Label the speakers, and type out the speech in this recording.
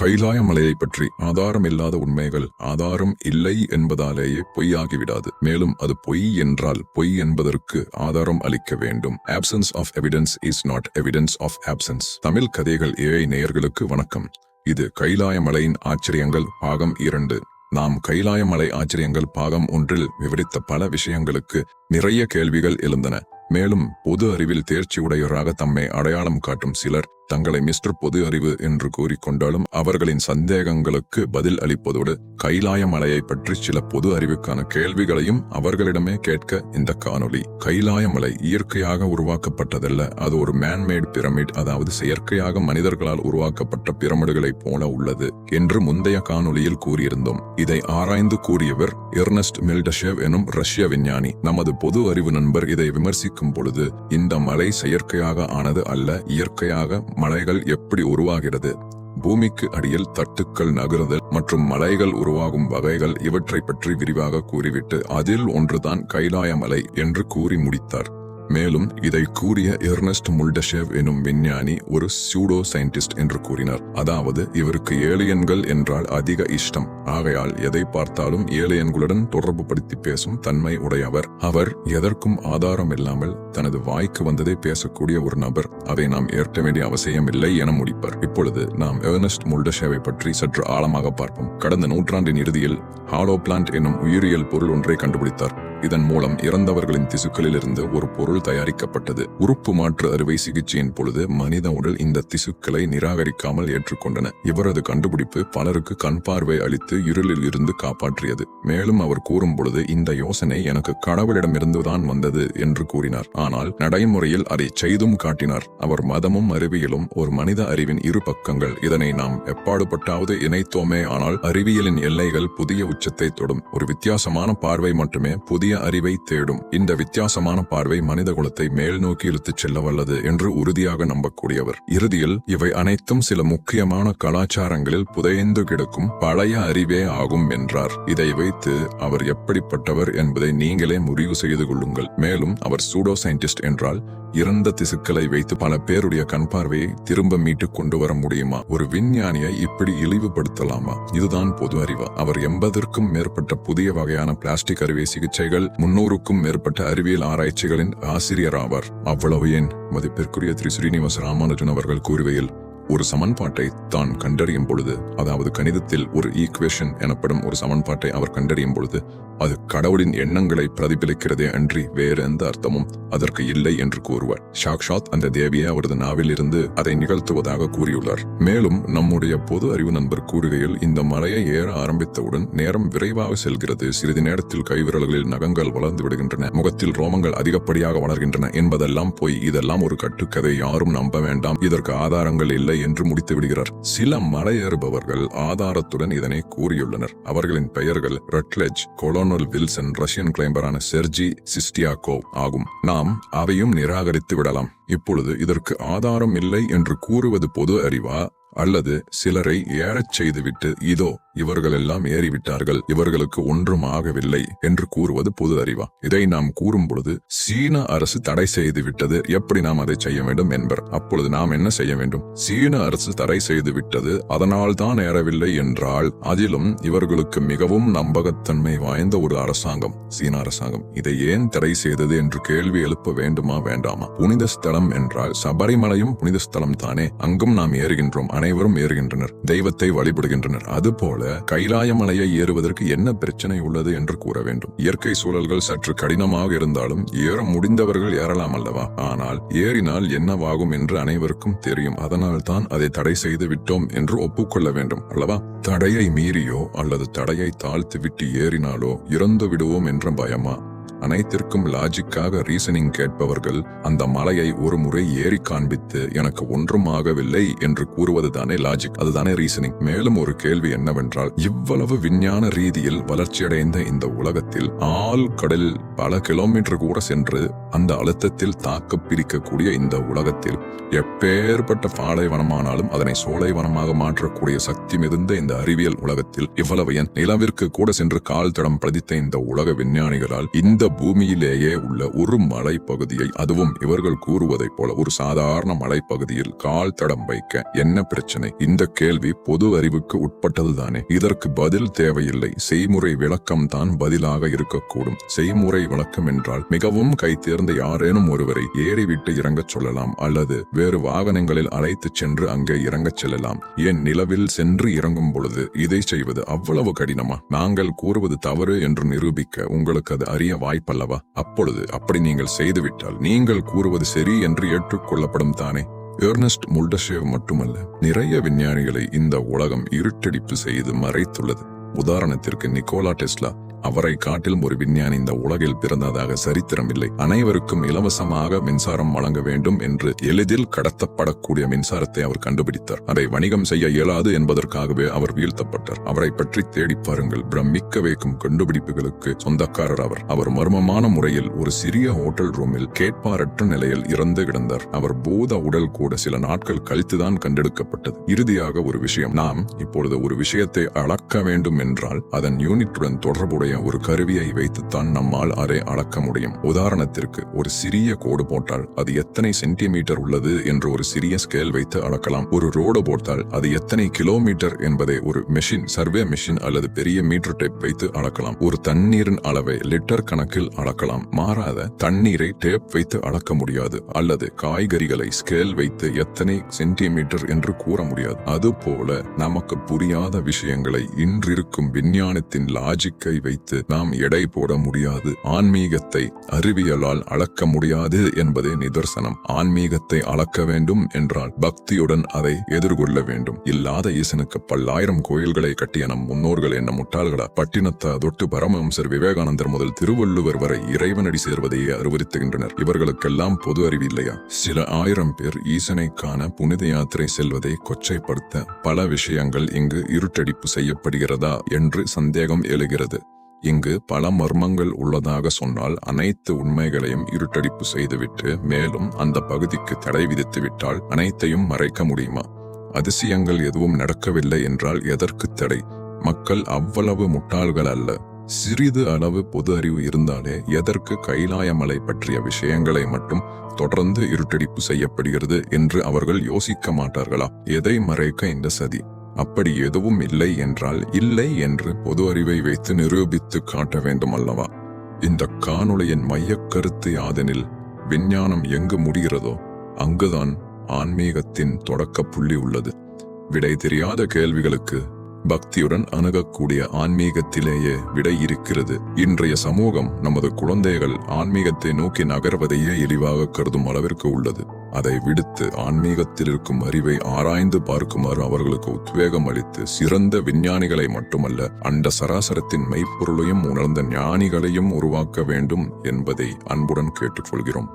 Speaker 1: கைலாய மலையை பற்றி ஆதாரம் இல்லாத உண்மைகள் ஆதாரம் இல்லை என்பதாலேயே பொய்யாகிவிடாது. மேலும் அது பொய் என்றால் பொய் என்பதற்கு ஆதாரம் அளிக்க வேண்டும். Absence of evidence is not evidence of absence Tamil கதைகள் ஏஐ நேயர்களுக்கு வணக்கம். இது கைலாய மலையின் ஆச்சரியங்கள் பாகம் இரண்டு. நாம் கைலாய மலை ஆச்சரியங்கள் பாகம் ஒன்றில் விவரித்த பல விஷயங்களுக்கு நிறைய கேள்விகள் எழுந்தன. மேலும் பொது அறிவில் தேர்ச்சி உடையவராக தம்மை அடையாளம் காட்டும் சிலர் தங்களை மிஸ்டர் பொது அறிவு என்று கூறிக்கொண்டாலும் அவர்களின் சந்தேகங்களுக்கு பதில் அளிப்பதோடு கைலாய மலையை பற்றி சில பொது அறிவுக்கான கேள்விகளையும் அவர்களிடமே கேட்க இந்த காணொளி கைலாய மலை இயற்கையாக உருவாக்கப்பட்டதல்ல. அது ஒரு மேன்மேட் பிரமிட் அதாவது செயற்கையாக மனிதர்களால் உருவாக்கப்பட்ட பிரமிடுகளைப் போல உள்ளது என்று முந்தைய காணொலியில் கூறியிருந்தோம். இதை ஆராய்ந்து கூறியவர் எர்னஸ்ட் மில்டஷேவ் எனும் ரஷ்ய விஞ்ஞானி. நமது பொது அறிவு நண்பர் இதை விமர்சிக்கும் பொழுது இந்த மலை செயற்கையாக ஆனது அல்ல இயற்கையாக மலைகள் எப்படி உருவாகிறது? பூமிக்கு அடியில் தட்டுக்கள் நகருதல் மற்றும் மலைகள் உருவாகும் வகைகள் இவற்றை பற்றி விரிவாக கூறிவிட்டு அதில் ஒன்றுதான் கைலாய மலை என்று கூறி முடித்தார். மேலும் இதை கூறிய எர்னஸ்ட் முல்டஷேவ் எனும் விஞ்ஞானி ஒரு சூடோ சயின்டிஸ்ட் என்று கூறினார். அதாவது இவருக்கு ஏலியன்கள் என்றால் அதிக இஷ்டம். ஆகையால் எதை பார்த்தாலும் ஏலியன்களுடன் தொடர்பு படுத்தி பேசும் தன்மை உடையவர். அவர் எதற்கும் ஆதாரம் இல்லாமல் தனது வாய்க்கு வந்ததை பேசக்கூடிய ஒரு நபர். அதை நாம் ஏற்க வேண்டிய அவசியம் இல்லை என முடிப்பார். இப்பொழுது நாம் எர்னஸ்ட் முல்டஷேவை பற்றி சற்று ஆழமாக பார்ப்போம். கடந்த நூற்றாண்டின் இறுதியில் ஹாலோ பிளான்ட் என்னும் உயிரியல் பொருள் ஒன்றை கண்டுபிடித்தார். இதன் மூலம் இறந்தவர்களின் திசுக்களில் இருந்து ஒரு பொருள் தயாரிக்கப்பட்டது. உறுப்பு மாற்று அறுவை சிகிச்சையின் பொழுது மனித உடல் இந்த திசுக்களை நிராகரிக்காமல் ஏற்றுக்கொண்டன. இவரது கண்டுபிடிப்பு பலருக்கு கண் பார்வை அளித்து இருளில் இருந்து காப்பாற்றியது. மேலும் அவர் கூறும் பொழுது இந்த யோசனை எனக்கு கடவுளிடமிருந்துதான் வந்தது என்று கூறினார். ஆனால் நடைமுறையில் அதை செய்தும் காட்டினார். அவர் மதமும் அறிவியலும் ஒரு மனித அறிவின் இரு பக்கங்கள். இதனை நாம் எப்பாடுபட்டாவது இணைத்தோமே. ஆனால் அறிவியலின் எல்லைகள் புதிய உச்சத்தை தொடும். ஒரு வித்தியாசமான பார்வை மட்டுமே புதிய அறிவை தேடும். இந்த வித்தியாசமான பார்வை மனித குலத்தை மேல் நோக்கி இழுத்துச் செல்ல வல்லது என்று உறுதியாக நம்பக்கூடியவர். இறுதியில் இவை அனைத்தும் சில முக்கியமான கலாச்சாரங்களில் புதைந்து கிடக்கும் பழைய அறிவே ஆகும் என்றார். இதை வைத்து அவர் எப்படிப்பட்டவர் என்பதை நீங்களே முடிவு செய்து கொள்ளுங்கள். மேலும் அவர் சூடோ சயின்டிஸ்ட் என்றால் இறந்த திசுக்களை வைத்து பல பேருடைய கண் பார்வையை திரும்ப மீட்டு கொண்டு வர முடியுமா? ஒரு விஞ்ஞானியை இப்படி இழிவுபடுத்தலாமா? இதுதான் பொது அறிவு. அவர் எண்பதற்கும் மேற்பட்ட புதிய வகையான பிளாஸ்டிக் அறுவை சிகிச்சைகள் முன்னூறுக்கும் மேற்பட்ட அறிவியல் ஆராய்ச்சிகளின் ஆசிரியர் ஆவார். அவ்வளவு ஏன்? மதிப்பிற்குரிய திரு. ஸ்ரீனிவாச ராமானுஜன் அவர்கள் கூறுகையில் ஒரு சமன்பாட்டை தான் கண்டறியும் பொழுது அதாவது கணிதத்தில் ஒரு ஈக்குவேஷன் எனப்படும் ஒரு சமன்பாட்டை அவர் கண்டறியும் பொழுது அது கடவுளின் எண்ணங்களை பிரதிபலிக்கிறதே அன்றி வேறு எந்த அர்த்தமும் அதற்கு இல்லை என்று கூறுவார். சாக்ஷாத் அந்த தேவியை அவரது நாவில் இருந்து அதை நிகழ்த்துவதாக கூறியுள்ளார். மேலும் நம்முடைய பொது அறிவு நண்பர் கூறுகையில் இந்த மலையை ஏற ஆரம்பித்தவுடன் நேரம் விரைவாக செல்கிறது. சிறிது நேரத்தில் கைவிரல்களில் நகங்கள் வளர்ந்து விடுகின்றன. முகத்தில் ரோமங்கள் அதிகப்படியாக வளர்கின்றன என்பதெல்லாம் போய். இதெல்லாம் ஒரு கட்டுக்கதை. யாரும் நம்ப வேண்டாம். இதற்கு ஆதாரங்கள் இல்லை என்று முடித்து விடுகிறார். சில மலையேறுபவர்கள் ஆதாரத்துடன் இதனை கூறியுள்ளனர். அவர்களின் பெயர்கள் ரட்லெஜ் கொலோனல் வில்சன் ரஷ்யன் கிளைம்பரான செர்ஜி சிஸ்டியாகோவ் ஆகும். நாம் அவையும் நிராகரித்து விடலாம். இப்பொழுது இதற்கு ஆதாரம் இல்லை என்று கூறுவது பொது அறிவா? அல்லது சிலரை ஏறச் செய்துவிட்டு இதோ இவர்கள் எல்லாம் ஏறிவிட்டார்கள். இவர்களுக்கு ஒன்றும் ஆகவில்லை என்று கூறுவது பொது அறிவா இதை நாம் கூறும் பொழுது சீன அரசு தடை செய்து விட்டது. எப்படி நாம் அதை செய்ய வேண்டும் என்பர். அப்பொழுது நாம் என்ன செய்ய வேண்டும்? சீன அரசு தடை செய்து விட்டது. அதனால் தான் ஏறவில்லை என்றால் அதிலும் இவர்களுக்கு மிகவும் நம்பகத்தன்மை வாய்ந்த ஒரு அரசாங்கம் சீன அரசாங்கம். இதை ஏன் தடை செய்தது என்று கேள்வி எழுப்ப வேண்டுமா வேண்டாமா? புனித ஸ்தலம் என்றால் சபரிமலையும் புனித ஸ்தலம் தானே. அங்கும் நாம் ஏறுகின்றோம். அனைவரும் ஏறுகின்றனர். தெய்வத்தை வழிபடுகின்றனர். அதுபோல கைலாயமலையை ஏறுவதற்கு என்ன பிரச்சனை உள்ளது என்று கூற வேண்டும். இயற்கை சூழல்கள் சற்று கடினமாக இருந்தாலும் ஏற முடிந்தவர்கள் ஏறலாம் அல்லவா? ஆனால் ஏறினால் என்னவாகும் என்று அனைவருக்கும் தெரியும். அதனால் தான் அதை தடை செய்து விட்டோம் என்று ஒப்புக்கொள்ள வேண்டும் அல்லவா? தடையை மீறியோ அல்லது தடையை தாழ்த்து விட்டு ஏறினாலோ இறந்து விடுவோம் என்ற பயமா? அனைத்திற்கும் லாஜிக்காக ரீசனிங் கேட்பவர்கள் அந்த மலையை ஒரு முறை ஏறி காண்பித்து எனக்கு ஒன்றும் ஆகவில்லை என்று கூறுவதுதானே லாஜிக் அதுதானே ரீசனிங் மேலும் ஒரு கேள்வி என்னவென்றால் இவ்வளவு விஞ்ஞான ரீதியில் வளர்ச்சியடைந்த இந்த உலகத்தில் ஆள் கடல் பல கிலோமீட்டர் கூட சென்று அந்த அழுத்தத்தில் தாக்கு பிரிக்கக்கூடிய இந்த உலகத்தில் எப்பேற்பட்ட பாலைவனமானாலும் அதனை சோலைவனமாக மாற்றக்கூடிய சக்தி மிகுந்த இந்த அறிவியல் உலகத்தில் இவ்வளவு என் நிலவிற்கு கூட சென்று கால் தடம் பதித்த இந்த உலக விஞ்ஞானிகளால் இந்த பூமியிலேயே உள்ள ஒரு மலைப்பகுதியை அதுவும் இவர்கள் கூறுவதைப் போல ஒரு சாதாரண மலைப்பகுதியில் கால் தடம் வைக்க என்ன பிரச்சனை? இந்த கேள்வி பொது அறிவுக்கு உட்பட்டதுதானே. இதற்கு பதில் தேவையில்லை. செய்முறை விளக்கம் தான் பதிலாக இருக்கக்கூடும். செய்முறை விளக்கம் என்றால் மிகவும் கைத்தேர்ந்த யாரேனும் ஒருவரை ஏறிவிட்டு இறங்கச் சொல்லலாம் அல்லது வேறு வாகனங்களில் அழைத்துச் சென்று அங்கே இறங்கச் செல்லலாம். ஏன் நிலவில் சென்று இறங்கும் பொழுது இதை செய்வது அவ்வளவு கடினமா? நாங்கள் கூறுவது தவறு என்று நிரூபிக்க உங்களுக்கு அது அறிய வாய்ப்பு வாய்ப்பல்லவா அப்பொழுது அப்படி நீங்கள் செய்துவிட்டால் நீங்கள் கூறுவது சரி என்று ஏற்றுக்கொள்ளப்படும் தானே? எர்னஸ்ட் முல்டஷேவ் மட்டுமல்ல நிறைய விஞ்ஞானிகளை இந்த உலகம் இருட்டடிப்பு செய்து மறைத்துள்ளது. உதாரணத்திற்கு நிக்கோலா டெஸ்லா அவரை காட்டிலும் ஒரு விஞ்ஞானி இந்த உலகில் பிறந்ததாக சரித்திரம் இல்லை அனைவருக்கும் இலவசமாக மின்சாரம் வழங்க வேண்டும் என்று எளிதில் கடத்தப்படக்கூடிய மின்சாரத்தை அவர் கண்டுபிடித்தார். அதை வணிகம் செய்ய இயலாது என்பதற்காகவே அவர் வீழ்த்தப்பட்டார். அவரை பற்றி தேடி பாருங்கள். பிரமிக்க வைக்கும் கண்டுபிடிப்புகளுக்கு சொந்தக்காரர் அவர். அவர் மர்மமான முறையில் ஒரு சிறிய ஹோட்டல் ரூமில் கேட்பாரற்ற நிலையில் இறந்து கிடந்தார். அவர் பூத உடல் கூட சில நாட்கள் கழித்துதான் கண்டெடுக்கப்பட்டது. இறுதியாக ஒரு விஷயம். நாம் இப்பொழுது ஒரு விஷயத்தை அளக்க வேண்டும் என்றால் அதன் யூனிட்டுடன் தொடர்புடைய ஒரு கருவியை வைத்துத்தான் நம்மால் அதை அளக்க முடியும். உதாரணத்திற்கு ஒரு சிறிய கோடு போட்டால் அது எத்தனை சென்டிமீட்டர் உள்ளது என்று ஒரு சிறிய ஸ்கேல் வைத்து அளக்கலாம். ஒரு ரோடு போட்டால் அது எத்தனை கிலோமீட்டர் என்பதை ஒரு மெஷின் சர்வே மெஷின் அல்லது பெரிய மீட்டர் டேப் வைத்து அளக்கலாம். ஒரு தண்ணீரின் அளவை லிட்டர் கணக்கில் அளக்கலாம். மாறாத தண்ணீரை டேப் வைத்து அளக்க முடியாது. அல்லது காய்கறிகளை ஸ்கேல் வைத்து எத்தனை சென்டிமீட்டர் என்று கூற முடியாது. அதுபோல நமக்கு புரியாத விஷயங்களை இன்றிருக்கும் விஞ்ஞானத்தின் லாஜிக்கை வைத்து நாம் எடை போட முடியாது. ஆன்மீகத்தை அறிவியலால் அளக்க முடியாது என்பதே நிதர்சனம். ஆன்மீகத்தை அளக்க வேண்டும் என்றால் பக்தியுடன் அதை எதிர்கொள்ள வேண்டும். இல்லாத ஈசனுக்கு பல்லாயிரம் கோயில்களை கட்டிய நம் முன்னோர்கள் என்ன முட்டாள்களா? பட்டினத்தா தொட்டு பரமஹம்சர் விவேகானந்தர் முதல் திருவள்ளுவர் வரை இறைவனடி சேர்வதையே அறிவுறுத்துகின்றனர் இவர்களுக்கெல்லாம் பொது அறிவு இல்லையா? சில ஆயிரம் பேர் ஈசனை காண புனித யாத்திரை செல்வதை கொச்சைப்படுத்த பல விஷயங்கள் இங்கு இருட்டடிப்பு செய்யப்படுகிறதா? என்று சந்தேகம் எழுகிறது. இங்கு பல மர்மங்கள் உள்ளதாக சொன்னால் அனைத்து உண்மைகளையும் இருட்டடிப்பு செய்துவிட்டு மேலும் அந்த பகுதிக்கு தடை விதித்து விட்டால் அனைத்தையும் மறைக்க முடியுமா? அதிசயங்கள் எதுவும் நடக்கவில்லை என்றால் எதற்கு தடை? மக்கள் அவ்வளவு முட்டாள்கள் அல்ல. சிறிது அளவு பொது அறிவு இருந்தாலே எதற்கு கைலாயமலை பற்றிய விஷயங்களை மட்டும் தொடர்ந்து இருட்டடிப்பு செய்யப்படுகிறது என்று அவர்கள் யோசிக்க மாட்டார்களா? எதை மறைக்க இந்த சதி? அப்படி எதுவும் இல்லை என்றால் இல்லை என்று பொது அறிவை வைத்து நிரூபித்து காட்ட வேண்டும் அல்லவா இந்த காணொளியின் மையக் கருத்து யாதெனில் விஞ்ஞானம் எங்கு முடிகிறதோ அங்குதான் ஆன்மீகத்தின் தொடக்க புள்ளி உள்ளது. விடை தெரியாத கேள்விகளுக்கு பக்தியுடன் அணுகக்கூடிய ஆன்மீகத்திலேயே விடை இருக்கிறது. இன்றைய சமூகம் நமது குழந்தைகள் ஆன்மீகத்தை நோக்கி நகர்வதையே இழிவாக கருதும் அளவிற்கு உள்ளது. அதை விடுத்து ஆன்மீகத்தில் இருக்கும் அறிவை ஆராய்ந்து பார்க்குமாறு அவர்களுக்கு உத்வேகம் அளித்து சிறந்த விஞ்ஞானிகளை மட்டுமல்ல அண்ட சராசரத்தின் மெய்ப்பொருளையும் உணர்ந்த ஞானிகளையும் உருவாக்க வேண்டும் என்பதை அன்புடன் கேட்டுக்கொள்கிறோம்.